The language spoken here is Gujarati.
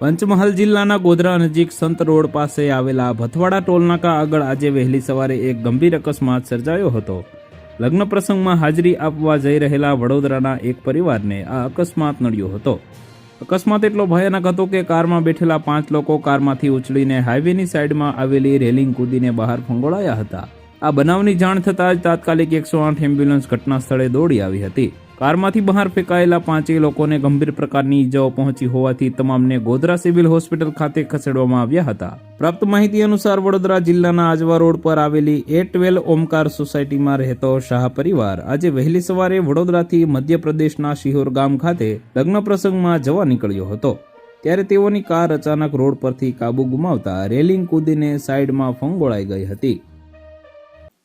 પંચમહાલ જિલ્લાના ગોધરા નજીક સંત રોડ પાસે આવેલા ભથવાડા ટોલનાકા આગળ આજે વહેલી સવારે એક ગંભીર અકસ્માત સર્જાયો હતો. લગ્ન પ્રસંગમાં હાજરી આપવા જઈ રહેલા વડોદરાના એક પરિવારને આ અકસ્માત નડ્યો હતો. અકસ્માત એટલો ભયાનક હતો કે કારમાં બેઠેલા પાંચ લોકો કારમાંથી ઉછળીને હાઈવેની સાઈડમાં આવેલી રેલિંગ કૂદીને બહાર ફંગોળાયા હતા. આ બનાવની જાણ થતાં જ તાત્કાલિક એકસો આઠ એમ્બ્યુલન્સ ઘટના સ્થળે દોડી આવી હતી. કારમાંથી બહાર ફેંકાયેલા પાંચેય લોકોને ગંભીર પ્રકારની ઈજાઓ પહોંચી હોવાથી તમામને ગોધરા સિવિલ હોસ્પિટલ ખાતે ખસેડવામાં આવ્યા હતા. પ્રાપ્ત માહિતી અનુસાર વડોદરા જિલ્લાના આજવા રોડ પર આવેલી એ ટ્વેલ્વ ઓમકાર સોસાયટીમાં રહેતો શાહ પરિવાર આજે વહેલી સવારે વડોદરાથી મધ્યપ્રદેશના શિહોર ગામ ખાતે લગ્ન પ્રસંગમાં જવા નીકળ્યો હતો. ત્યારે તેઓની કાર અચાનક રોડ પરથી કાબુ ગુમાવતા રેલિંગ કૂદીને સાઈડમાં ફંગોળાઈ ગઈ હતી.